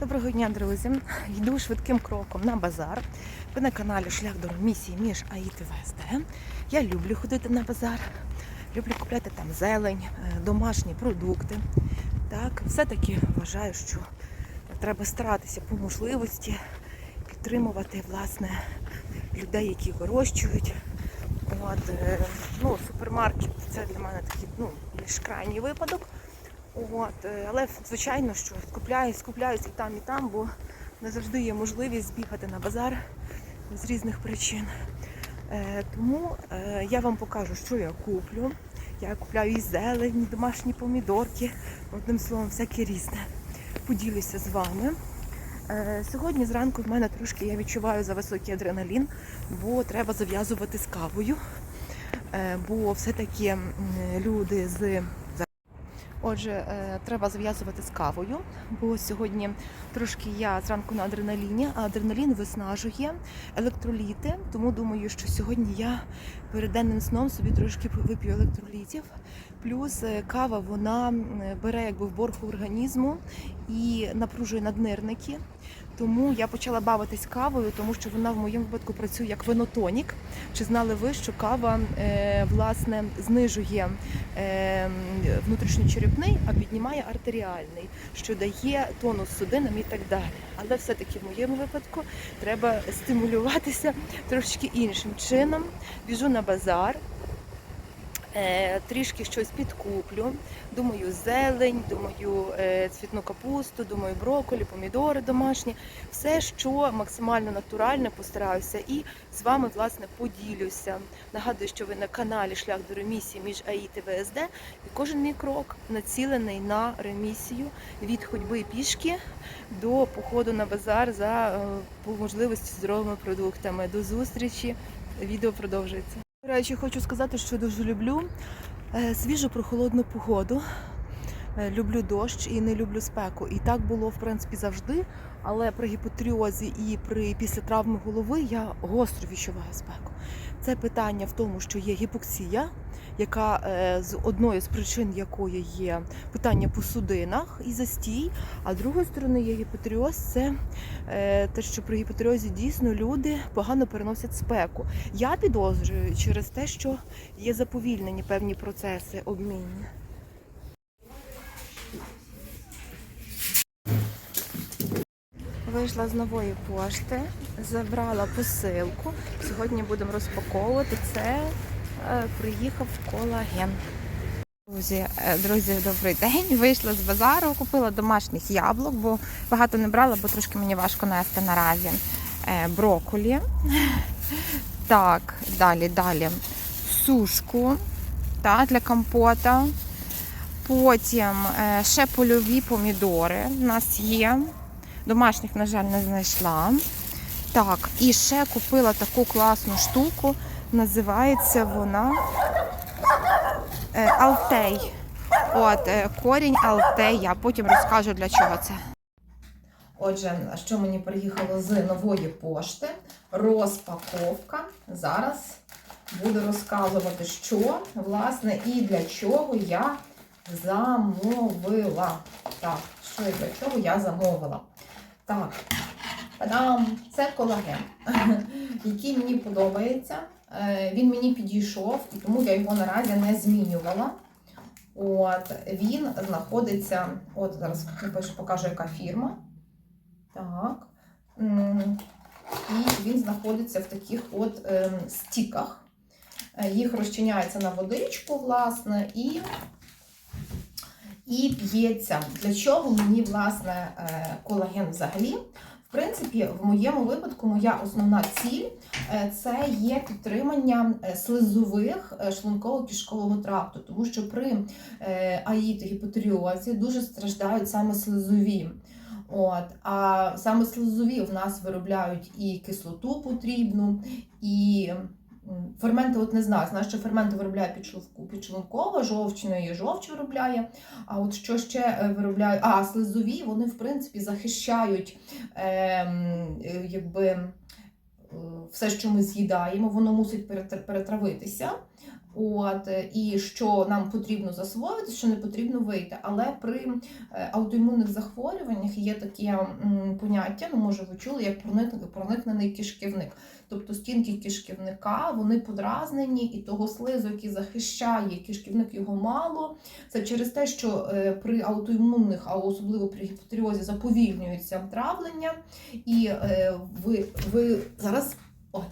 Доброго дня, друзі! Йду швидким кроком на базар. Ви на каналі Шлях до місії між АІТ і ВСД. Я люблю ходити на базар, люблю купляти там зелень, е, домашні продукти. Так, все-таки вважаю, що треба старатися по можливості підтримувати власне людей, які вирощують. От, е, ну, супермаркет це для мене такий ну, більш крайній випадок. От, е, але звичайно, що скупляюсь, скупляюсь і там, і там, бо не завжди є можливість збігати на базар з різних причин. Е, тому е, я вам покажу, що я куплю. Я купляю і зелень, і домашні помідорки, одним словом, всяке різне. Поділюся з вами. Сьогодні зранку в мене трошки я відчуваю за високий адреналін, бо треба зав'язувати з кавою. Бо все-таки люди з Отже, е, треба зав'язувати з кавою, бо сьогодні трошки я зранку на адреналіні, а адреналін виснажує електроліти. Тому думаю, що сьогодні я перед денним сном собі трошки вип'ю електролітів. Плюс е, кава вона бере якби в борг організму і напружує наднирники. Тому я почала бавитись кавою, тому що вона в моєму випадку працює як винотонік. Чи знали ви, що кава е, власне знижує е, внутрішньочерепний, а піднімає артеріальний, що дає тонус судинам і так далі. Але все-таки в моєму випадку треба стимулюватися трошки іншим чином. Біжу на базар. Е, Трішки щось підкуплю. Думаю, зелень, думаю, е, цвітну капусту, думаю, брокколі, помідори домашні. Все, що максимально натуральне, постараюся і з вами власне поділюся. Нагадую, що ви на каналі Шлях до ремісії між АІТ і ВСД. І кожен мій крок націлений на ремісію від ходьби пішки до походу на базар за е, по можливості здоровими продуктами. До зустрічі. Відео продовжується. Речі, хочу сказати, що дуже люблю е, свіжу прохолодну погоду. Е, Люблю дощ і не люблю спеку. І так було в принципі завжди. Але при гіпотріозі і при після травми голови я гостро відчуваю спеку. Це питання в тому, що є гіпоксія, яка е, з одною з причин якої є питання по судинах і застій. А з другої сторони є гіпотріоз, це е, те, що при гіпотріозі дійсно люди погано переносять спеку. Я підозрюю через те, що є заповільнені певні процеси обмінні. Вийшла з нової пошти, забрала посилку. Сьогодні будемо розпаковувати. Це е, приїхав колаген. Друзі, е, друзі, добрий день. Вийшла з базару, купила домашніх яблук, бо багато не брала, бо трошки мені важко нести наразі. Е, брокколі. Так, далі, далі. Сушку та, для компота. Потім ще польові помідори у нас є. Домашніх, на жаль, не знайшла. Так, і ще купила таку класну штуку. Називається вона е, Алтей. От, е, корінь Алтей. Я потім розкажу для чого це. Отже, що мені приїхало з нової пошти? Розпаковка. Зараз буду розказувати, що, власне, і для чого я замовила. Так, що і для чого я замовила. Так, та-дам! це колаген, який мені подобається. Е, Він мені підійшов, і тому я його наразі не змінювала. От, він знаходиться, от зараз покажу, яка фірма. Так. І він знаходиться в таких от ем, стіках. Е, Їх розчиняється на водичку, власне, і і п'ється. Для чого мені, власне, е, колаген взагалі? В принципі, в моєму випадку моя основна ціль е, це є підтримання е, слизових шлунково-кишкового тракту, тому що при аїті дуже страждають саме слизові. От, а саме слизові в нас виробляють і кислоту потрібну, і ферменти, от не знаю, знаю, що ферменти виробляє підшлункова, жовчної жовч виробляє. А от що ще е, виробляють? А, слизові, вони, в принципі, захищають ем, е, якби, е, все, що ми з'їдаємо, воно мусить перетр- перетравитися. От е, і що нам потрібно засвоїти, що не потрібно вийти. Але при е, аутоімунних захворюваннях є таке поняття, ну може ви чули, як проникнений кишківник. Тобто стінки кишківника вони подразнені, і того слизу, який захищає кишківник, його мало. Це через те, що е, при аутоімунних, а особливо при гіпотеріозі, заповільнюється травлення, і ви, ви зараз от,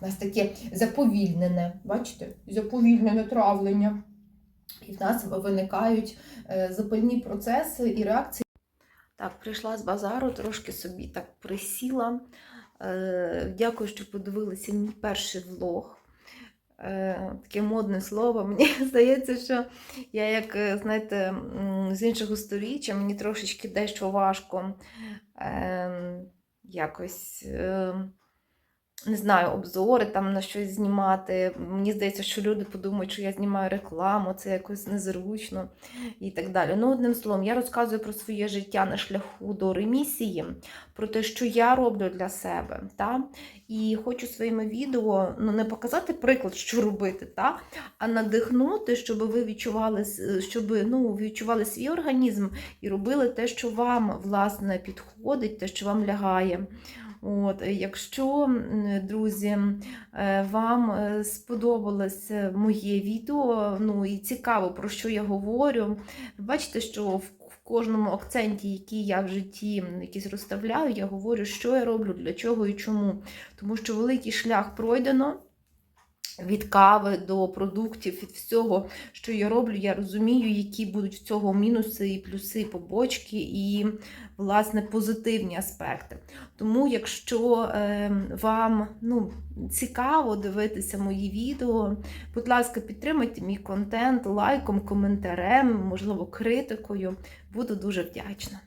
у нас таке заповільнене, бачите, заповільнене травлення. І в нас виникають е, запальні процеси і реакції. Так, прийшла з базару, трошки собі так присіла. Е, Дякую, що подивилися мій перший влог. Е, Таке модне слово. Мені здається, що я, як, знаєте, з іншого сторіччя, мені трошечки дещо важко е, якось. Не знаю, обзори там на щось знімати. Мені здається, що люди подумають, що я знімаю рекламу, це якось незручно і так далі. Ну, одним словом, я розказую про своє життя на шляху до ремісії, про те, що я роблю для себе. Та? І хочу своїми відео ну, не показати приклад, що робити, та? а надихнути, щоб ви відчували, щоб, ну, відчували свій організм і робили те, що вам власне підходить, те, що вам лягає. От, е, якщо, друзі, е, вам е, сподобалось моє відео, ну і цікаво, про що я говорю, бачите, що в кожному акценті, який я в житті якісь розставляю, я говорю, що я роблю, для чого і чому. Тому що великий шлях пройдено. Від кави до продуктів, від всього, що я роблю, я розумію, які будуть в цього мінуси і плюси, побочки, і, власне, позитивні аспекти. Тому, якщо е, вам ну, цікаво дивитися мої відео, будь ласка, підтримайте мій контент лайком, коментарем, можливо, критикою. Буду дуже вдячна.